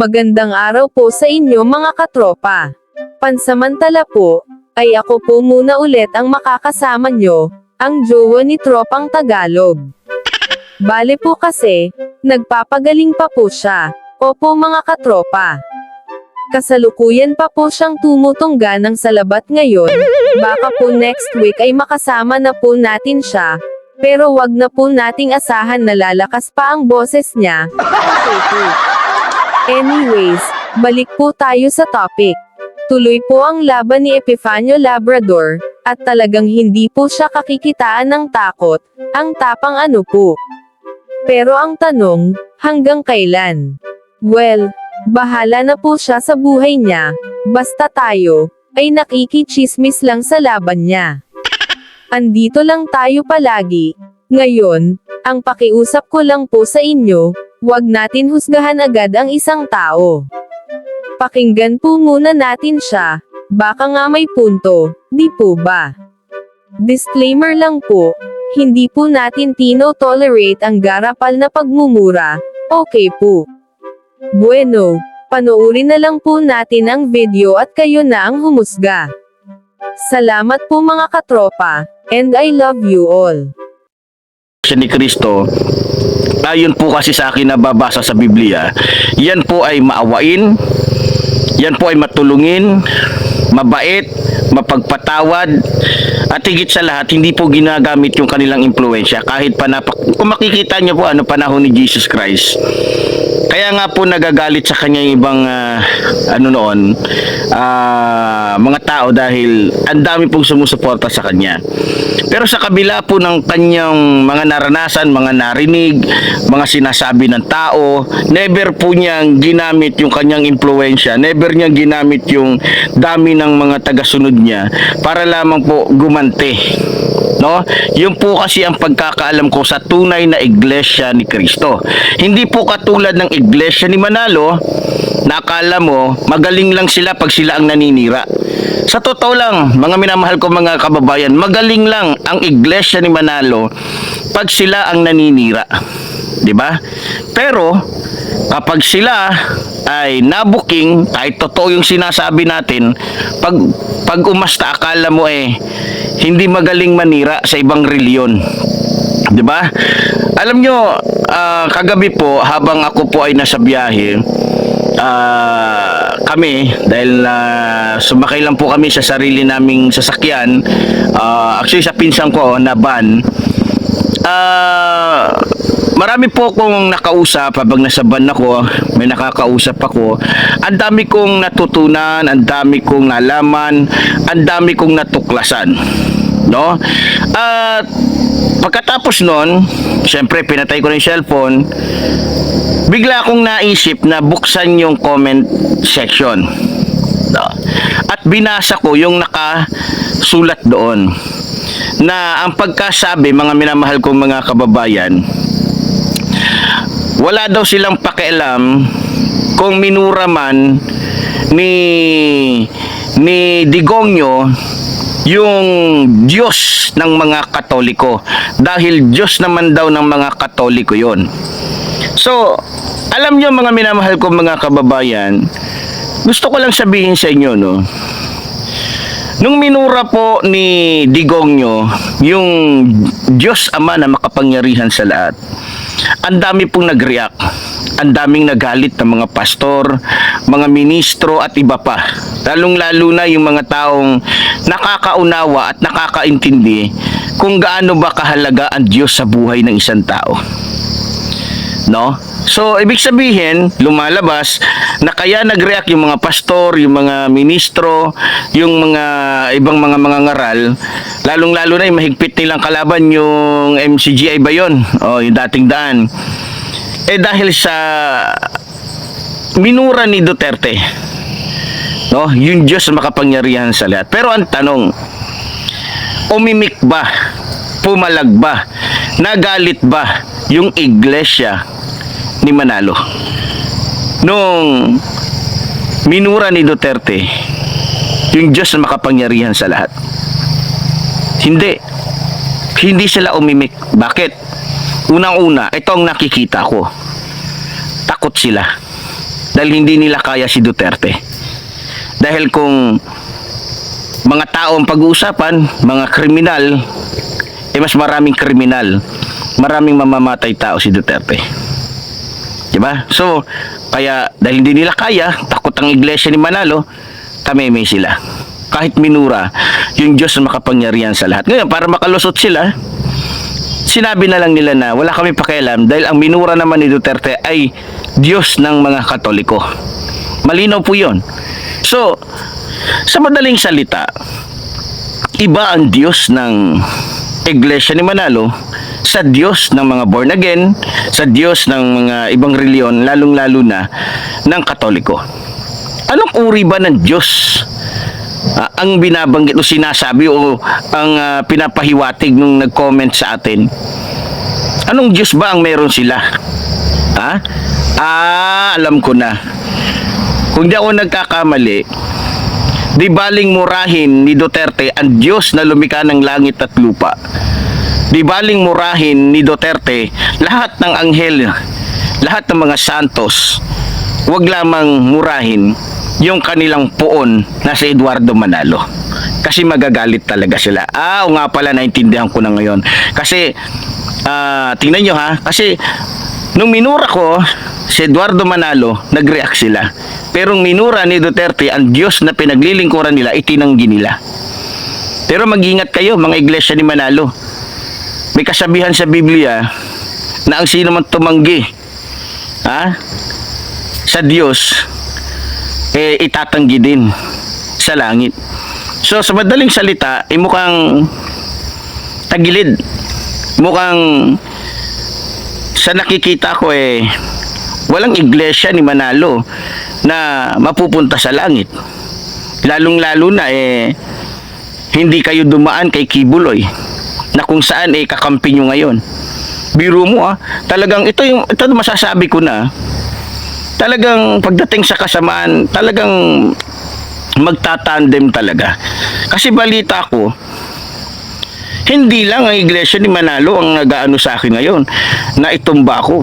Magandang araw po sa inyo mga katropa. Pansamantala po, ay ako po muna ulit ang makakasama nyo, ang jowa ni Tropang Tagalog. Bale po kasi, nagpapagaling pa po siya. Opo mga katropa. Kasalukuyan pa po siyang tumutungga ng salabat ngayon, baka po next week ay makasama na po natin siya, pero wag na po nating asahan na lalakas pa ang boses niya. Anyways, balik po tayo sa topic. Tuloy po ang laban ni Epifanio Labrador, at talagang hindi po siya kakikitaan ng takot, ang tapang ano po. Pero ang tanong, hanggang kailan? Well, bahala na po siya sa buhay niya, basta tayo, ay nakikichismis lang sa laban niya. Andito lang tayo palagi. Ngayon, ang pakiusap ko lang po sa inyo, Huwag natin husgahan agad ang isang tao. Pakinggan po muna natin siya, baka nga may punto, di po ba? Disclaimer lang po, hindi po natin tino-tolerate ang garapal na pagmumura, okay po. Bueno, panoorin na lang po natin ang video at kayo na ang humusga. Salamat po mga katropa, and I love you all. siya ni Kristo ayon po kasi sa akin nababasa sa Biblia yan po ay maawain yan po ay matulungin mabait mapagpatawad at higit sa lahat hindi po ginagamit yung kanilang impluensya kahit panapak kung makikita niyo po ano panahon ni Jesus Christ kaya nga po nagagalit sa kanya yung ibang ah, ano noon ah, mga tao dahil ang dami pong sumusuporta sa kanya. Pero sa kabila po ng kanyang mga naranasan, mga narinig, mga sinasabi ng tao, never po niyang ginamit yung kanyang impluensya, never niyang ginamit yung dami ng mga tagasunod niya para lamang po gumante. No? Yun po kasi ang pagkakaalam ko sa tunay na iglesia ni Kristo. Hindi po katulad ng iglesia ni Manalo, na akala mo magaling lang sila pag sila ang naninira. Sa totoo lang, mga minamahal ko mga kababayan, magaling lang ang iglesia ni Manalo pag sila ang naninira. 'Di ba? Pero kapag sila ay nabuking, kahit totoo yung sinasabi natin, pag pag umasta akala mo eh hindi magaling manira sa ibang reliyon. 'Di ba? Alam nyo, ah, kagabi po habang ako po ay nasa biyahe, ah, kami dahil ah, sumakay lang po kami sa sarili naming sasakyan, ah, actually sa pinsan ko na van, ah, marami po akong nakausap habang nasa van ako, may nakakausap ako. Ang dami kong natutunan, ang dami kong nalaman, ang dami kong natuklasan. No? At pagkatapos nun, syempre pinatay ko na yung cellphone, bigla akong naisip na buksan yung comment section. No? At binasa ko yung nakasulat doon na ang pagkasabi mga minamahal kong mga kababayan wala daw silang pakialam kung minura man ni ni Digongyo yung Diyos ng mga Katoliko dahil Diyos naman daw ng mga Katoliko yon. So, alam nyo mga minamahal kong mga kababayan, gusto ko lang sabihin sa inyo no, Nung minura po ni Digongyo yung Diyos Ama na makapangyarihan sa lahat, ang dami pong nag-react. Ang daming nagalit ng mga pastor, mga ministro at iba pa. Lalong-lalo na yung mga taong nakakaunawa at nakakaintindi kung gaano ba kahalaga ang Diyos sa buhay ng isang tao. No? So, ibig sabihin, lumalabas na kaya nag-react yung mga pastor, yung mga ministro, yung mga ibang mga mga ngaral, lalong-lalo na yung mahigpit nilang kalaban yung MCGI ba yun? O, yung dating daan. Eh dahil sa minura ni Duterte, no? Yung Diyos makapangyarihan sa lahat. Pero ang tanong, umimik ba? Pumalag ba? Nagalit ba yung iglesia ni Manalo? Nung minura ni Duterte, yung Diyos na makapangyarihan sa lahat. Hindi. Hindi sila umimik. Bakit? Unang-una, ito ang nakikita ko. Takot sila. Dahil hindi nila kaya si Duterte. Dahil kung mga tao ang pag-uusapan, mga kriminal, eh mas maraming kriminal, maraming mamamatay tao si Duterte. Diba? So, kaya dahil hindi nila kaya, takot ang iglesia ni Manalo, tameme sila. Kahit minura, yung Diyos na makapangyarihan sa lahat. Ngayon, para makalusot sila, sinabi na lang nila na wala kami pakialam dahil ang minura naman ni Duterte ay Diyos ng mga Katoliko. Malinaw po yon. So, sa madaling salita, iba ang Diyos ng Iglesia ni Manalo sa Diyos ng mga born again, sa Diyos ng mga ibang reliyon, lalong-lalo na ng Katoliko. Anong uri ba ng Diyos ah, ang binabanggit o sinasabi o ang ah, pinapahiwatig nung nag-comment sa atin? Anong Diyos ba ang meron sila? Ha? Ah, alam ko na. Kung di ako nagkakamali, di baling murahin ni Duterte ang Diyos na lumika ng langit at lupa. Di baling murahin ni Duterte lahat ng anghel, lahat ng mga santos. Huwag lamang murahin yung kanilang puon na si Eduardo Manalo. Kasi magagalit talaga sila. Ah, nga pala, naintindihan ko na ngayon. Kasi, ah, tingnan nyo ha, kasi nung minura ko, si Eduardo Manalo, nag-react sila. Pero minura ni Duterte, ang Diyos na pinaglilingkuran nila, itinanggi nila. Pero mag-ingat kayo, mga iglesia ni Manalo. May kasabihan sa Biblia na ang sino man tumanggi ha, sa Diyos, eh itatanggi din sa langit. So sa madaling salita, eh mukhang tagilid. Mukhang sa nakikita ko eh walang iglesia ni Manalo na mapupunta sa langit. Lalong-lalo na eh hindi kayo dumaan kay Kibuloy na kung saan eh kakampi nyo ngayon. Biro mo ah, talagang ito yung ito masasabi ko na talagang pagdating sa kasamaan, talagang magtatandem talaga. Kasi balita ko, hindi lang ang iglesia ni Manalo ang nagaano sa akin ngayon na itumba ko.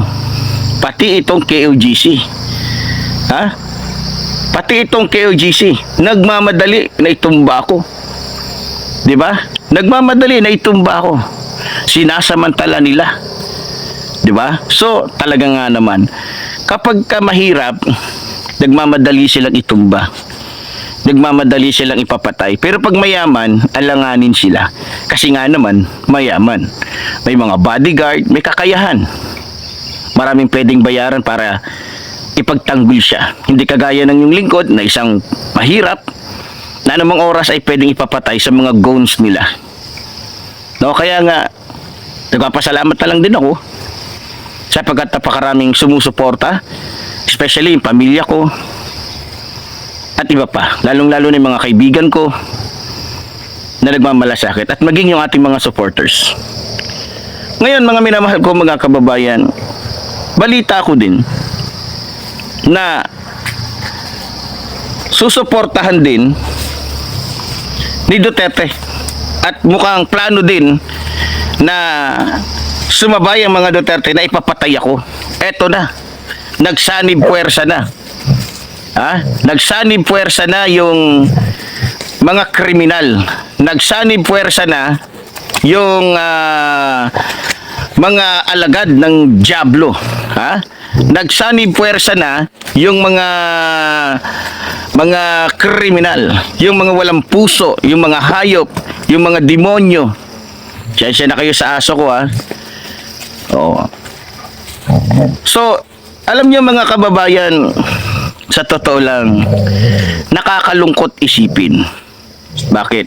Pati itong KOGC. Ha? Pati itong KOGC, nagmamadali na itumba ko. 'Di ba? Nagmamadali na itumba ko. Sinasamantala nila. 'Di ba? So, talaga nga naman kapag ka mahirap, nagmamadali silang itumba. Nagmamadali silang ipapatay. Pero pag mayaman, alanganin sila. Kasi nga naman, mayaman. May mga bodyguard, may kakayahan. Maraming pwedeng bayaran para ipagtanggol siya. Hindi kagaya ng yung lingkod na isang mahirap na anumang oras ay pwedeng ipapatay sa mga goons nila. No, kaya nga, nagpapasalamat na lang din ako sapagkat napakaraming sumusuporta, especially yung pamilya ko, at iba pa, lalong-lalo na yung mga kaibigan ko na nagmamalasakit at maging yung ating mga supporters. Ngayon, mga minamahal ko mga kababayan, balita ko din na susuportahan din ni Duterte at mukhang plano din na sumabay ang mga Duterte na ipapatay ako. Eto na. Nagsanib puwersa na. Ha? Nagsanib puwersa na yung mga kriminal. Nagsanib puwersa na yung ah, mga alagad ng Diablo. Ha? Nagsanib puwersa na yung mga mga kriminal, yung mga walang puso, yung mga hayop, yung mga demonyo. Siyensya na kayo sa aso ko ha. Oo. So, alam niyo mga kababayan, sa totoo lang, nakakalungkot isipin. Bakit?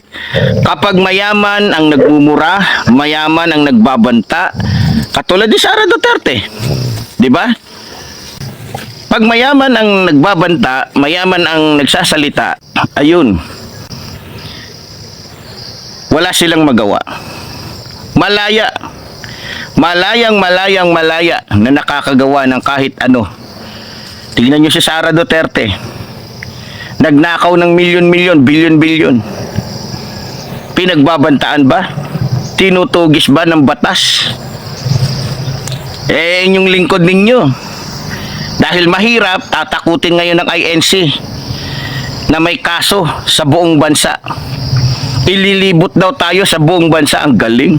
Kapag mayaman ang nagmumura, mayaman ang nagbabanta, katulad ni Sara Duterte, di ba? Pag mayaman ang nagbabanta, mayaman ang nagsasalita, ayun, wala silang magawa. Malaya, malayang malayang malaya na nakakagawa ng kahit ano. Tingnan nyo si Sara Duterte. Nagnakaw ng milyon-milyon, bilyon-bilyon. Pinagbabantaan ba? Tinutugis ba ng batas? Eh, yung lingkod ninyo, Dahil mahirap, tatakutin ngayon ng INC na may kaso sa buong bansa. Ililibot daw tayo sa buong bansa. Ang galing.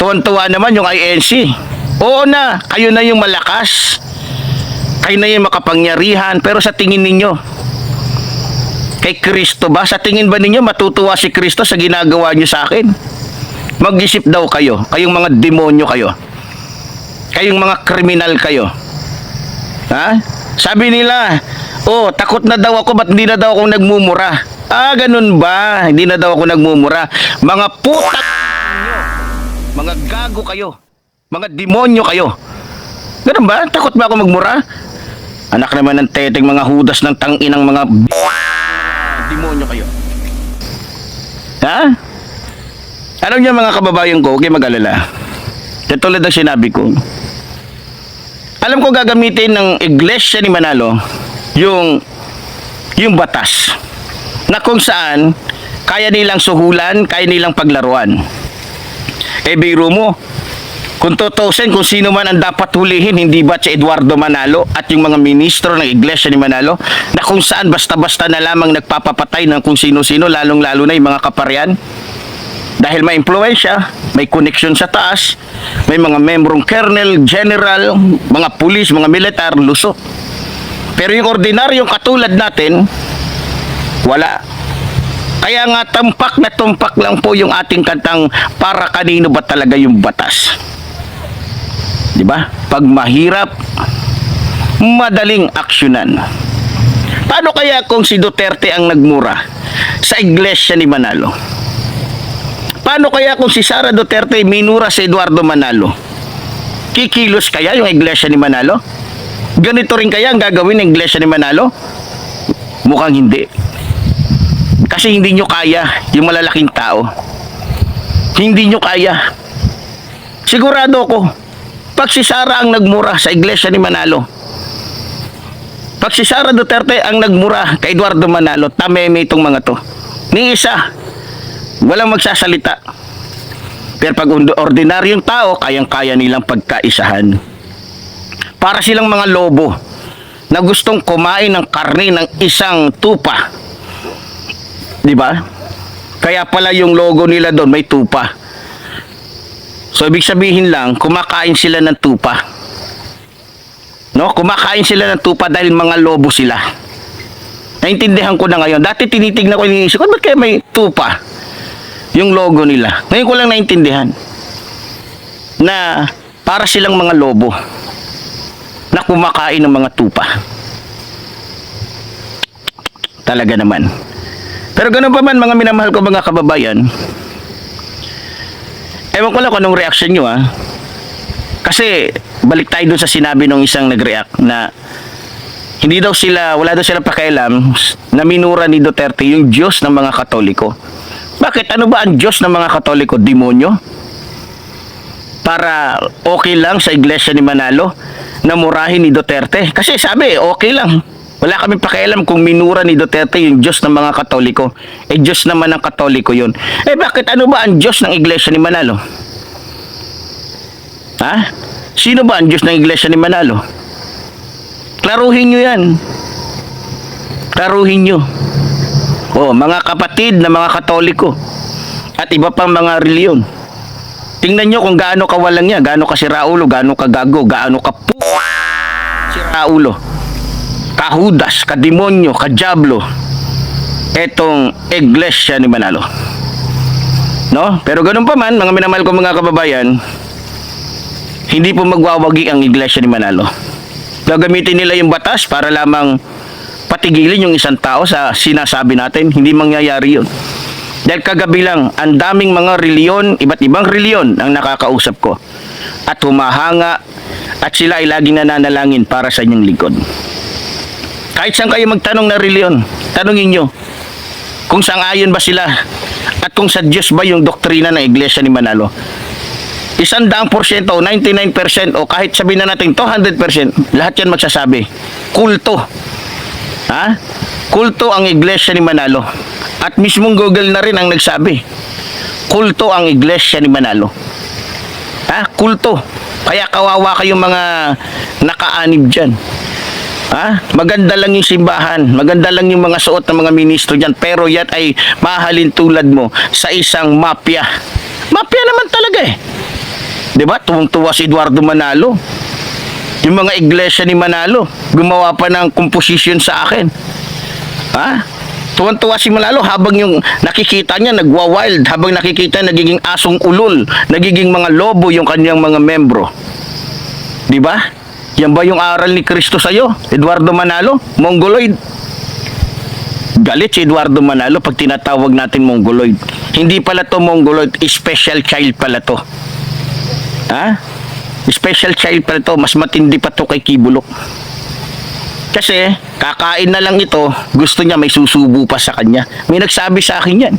Tuwan-tuwa naman yung INC. Oo na, kayo na yung malakas. Kayo na yung makapangyarihan. Pero sa tingin ninyo, kay Kristo ba? Sa tingin ba ninyo matutuwa si Kristo sa ginagawa nyo sa akin? Mag-isip daw kayo. Kayong mga demonyo kayo. Kayong mga kriminal kayo. Ha? Sabi nila, oh, takot na daw ako, ba't hindi na daw ako nagmumura? Ah, ganun ba? Hindi na daw ako nagmumura. Mga putak nyo. Mga gago kayo. Mga demonyo kayo. Ganun ba? Takot ba ako magmura? Anak naman ng teteng mga hudas ng tanginang mga demonyo kayo. Ha? Alam niyo mga kababayan ko, kayong mag-alala. Katulad ng sinabi ko, alam ko gagamitin ng iglesia ni Manalo yung yung batas na kung saan kaya nilang suhulan, kaya nilang paglaruan. Eh biro mo, kung tutusin kung sino man ang dapat hulihin, hindi ba si Eduardo Manalo at yung mga ministro ng iglesia ni Manalo na kung saan basta-basta na lamang nagpapapatay ng kung sino-sino, lalong-lalo na yung mga kaparian? Dahil may impluensya, may connection sa taas, may mga membrong colonel, general, mga pulis, mga militar, lusot. Pero yung ordinaryong katulad natin, wala. Kaya nga tumpak na tumpak lang po yung ating kantang para kanino ba talaga yung batas. 'Di ba? Pag mahirap, madaling aksyonan. Paano kaya kung si Duterte ang nagmura sa iglesia ni Manalo? Paano kaya kung si Sara Duterte minura si Eduardo Manalo? Kikilos kaya yung iglesia ni Manalo? Ganito rin kaya ang gagawin ng iglesia ni Manalo? Mukhang hindi. Kasi hindi nyo kaya yung malalaking tao. Hindi nyo kaya. Sigurado ko, pag si Sara ang nagmura sa iglesia ni Manalo, pag si Sara Duterte ang nagmura kay Eduardo Manalo, tameme itong mga to. Ni isa, walang magsasalita. Pero pag ordinaryong tao, kayang-kaya nilang pagkaisahan. Para silang mga lobo na gustong kumain ng karne ng isang tupa. Di ba? Kaya pala yung logo nila doon may tupa. So ibig sabihin lang, kumakain sila ng tupa. No? Kumakain sila ng tupa dahil mga lobo sila. Naintindihan ko na ngayon. Dati tinitignan ko yung isip ko, ba't kaya may tupa? Yung logo nila. Ngayon ko lang naintindihan. Na para silang mga lobo na kumakain ng mga tupa. Talaga naman. Pero ganun pa man mga minamahal ko mga kababayan, ewan ko lang kung anong reaction nyo ha. Kasi balik tayo dun sa sinabi ng isang nag-react na hindi daw sila, wala daw sila pakialam na minura ni Duterte yung Diyos ng mga Katoliko. Bakit? Ano ba ang Diyos ng mga Katoliko? Demonyo? Para okay lang sa iglesia ni Manalo na murahin ni Duterte? Kasi sabi, okay lang. Wala kami pakialam kung minura ni Duterte yung Diyos ng mga Katoliko. Eh, Diyos naman ng Katoliko yun. Eh, bakit? Ano ba ang Diyos ng iglesia ni Manalo? Ha? Sino ba ang Diyos ng iglesia ni Manalo? Klaruhin nyo yan. Klaruhin nyo. Oh, mga kapatid na mga katoliko at iba pang mga reliyon. Tingnan nyo kung gaano kawalang niya, gaano ka si Raulo, gaano ka gago, gaano ka pu... si Raulo. Kahudas, kademonyo, kajablo. Etong iglesia ni Manalo. No? Pero ganun pa man, mga minamahal ko mga kababayan, hindi po magwawagi ang iglesia ni Manalo. Gagamitin nila yung batas para lamang patigilin yung isang tao sa sinasabi natin. Hindi mangyayari yun. Dahil kagabi lang, ang daming mga reliyon, iba't ibang reliyon ang nakakausap ko. At humahanga at sila ay laging nananalangin para sa inyong lingkod. Kahit saan kayo magtanong na reliyon, tanongin nyo kung sang ayon ba sila at kung sa Diyos ba yung doktrina ng Iglesia ni Manalo. Isang daang porsyento o 99% o kahit sabihin na natin 200%, lahat yan magsasabi. Kulto. Ha? Kulto ang iglesia ni Manalo. At mismong Google na rin ang nagsabi. Kulto ang iglesia ni Manalo. Ha? Kulto. Kaya kawawa kayong mga nakaanib dyan. Ha? Maganda lang yung simbahan, maganda lang yung mga suot ng mga ministro dyan, pero yan ay mahalin tulad mo sa isang mafia. Mafia naman talaga eh. 'Di ba? Tuwang-tuwa si Eduardo Manalo. Yung mga iglesia ni Manalo, gumawa pa ng composition sa akin. Ha? Tuwan-tuwa si Manalo habang yung nakikita niya nagwa-wild, habang nakikita nagiging asong ulol, nagiging mga lobo yung kanyang mga membro. 'Di ba? Yan ba yung aral ni Kristo sa'yo? Eduardo Manalo? Mongoloid? Galit si Eduardo Manalo pag tinatawag natin Mongoloid. Hindi pala to Mongoloid, special child pala to. Ha? Special child pala to, mas matindi pa to kay Kibulok. Kasi, kakain na lang ito, gusto niya may susubo pa sa kanya. May nagsabi sa akin yan.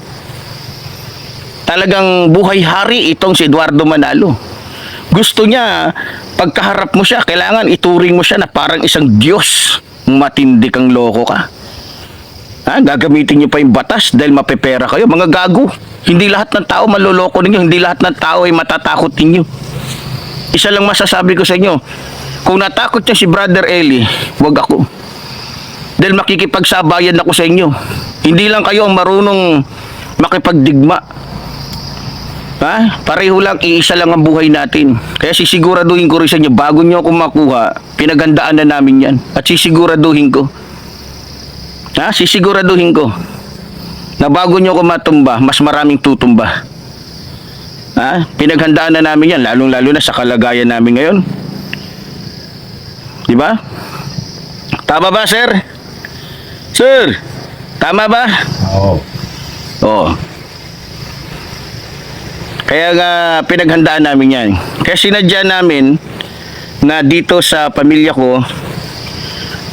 Talagang buhay hari itong si Eduardo Manalo. Gusto niya, pagkaharap mo siya, kailangan ituring mo siya na parang isang Diyos. Matindi kang loko ka. Ha? Gagamitin niyo pa yung batas dahil mapepera kayo. Mga gago. Hindi lahat ng tao maloloko ninyo. Hindi lahat ng tao ay matatakot ninyo. Isa lang masasabi ko sa inyo. Kung natakot niya si Brother Eli, wag ako. Dahil makikipagsabayan ako sa inyo. Hindi lang kayo ang marunong makipagdigma. Ha? Pareho lang, iisa lang ang buhay natin. Kaya sisiguraduhin ko rin sa inyo, bago nyo ako makuha, pinagandaan na namin yan. At sisiguraduhin ko. Ha? Sisiguraduhin ko. Na bago nyo ako matumba, mas maraming tutumba. Ha? Pinaghandaan na namin yan, lalong-lalo na sa kalagayan namin ngayon. Di ba? Tama ba, sir? Sir, tama ba? Oo. Oo. Kaya nga pinaghandaan namin yan. Kaya sinadya namin na dito sa pamilya ko,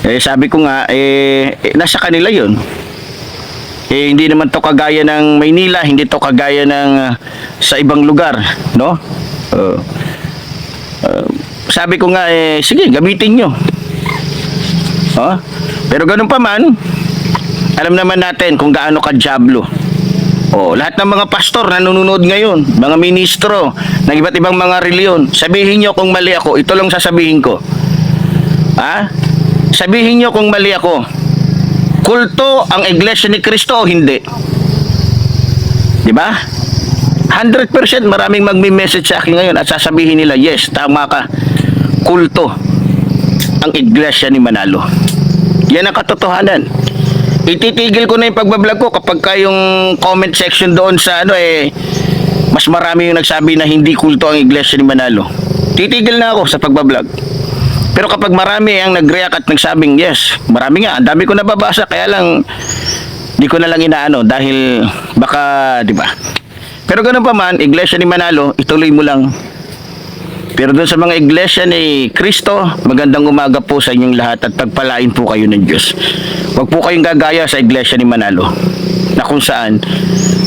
eh sabi ko nga, eh, eh, nasa kanila yun. Eh, hindi naman to kagaya ng Maynila, hindi to kagaya ng ah, sa ibang lugar, no? Uh, uh, sabi ko nga, eh, sige, gamitin nyo. Oh? Pero ganun pa man, alam naman natin kung gaano ka Diablo. Oh, lahat ng mga pastor na nanonood ngayon, mga ministro ng iba't ibang mga reliyon, sabihin nyo kung mali ako, ito lang sasabihin ko. Ha? Sabihin nyo kung mali ako. Kulto ang iglesia ni Kristo o hindi? Di ba? 100% maraming magmi-message sa akin ngayon at sasabihin nila, yes, tama ka. Kulto ang iglesia ni Manalo. Yan ang katotohanan. Ititigil ko na yung pagbablog ko kapag ka yung comment section doon sa ano eh mas marami yung nagsabi na hindi kulto ang iglesia ni Manalo. Titigil na ako sa pagbablog. Pero kapag marami ang nag-react at nagsabing yes, marami nga, ang dami ko nababasa kaya lang di ko na lang inaano dahil baka, di ba? Pero ganun pa man, iglesia ni Manalo, ituloy mo lang pero doon sa mga iglesia ni Kristo, magandang umaga po sa inyong lahat at pagpalain po kayo ng Diyos. Huwag po kayong gagaya sa iglesia ni Manalo na kung saan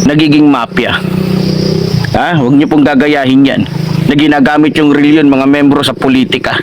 nagiging mafia. Ha? Huwag niyo pong gagayahin yan na ginagamit yung reliyon mga membro sa politika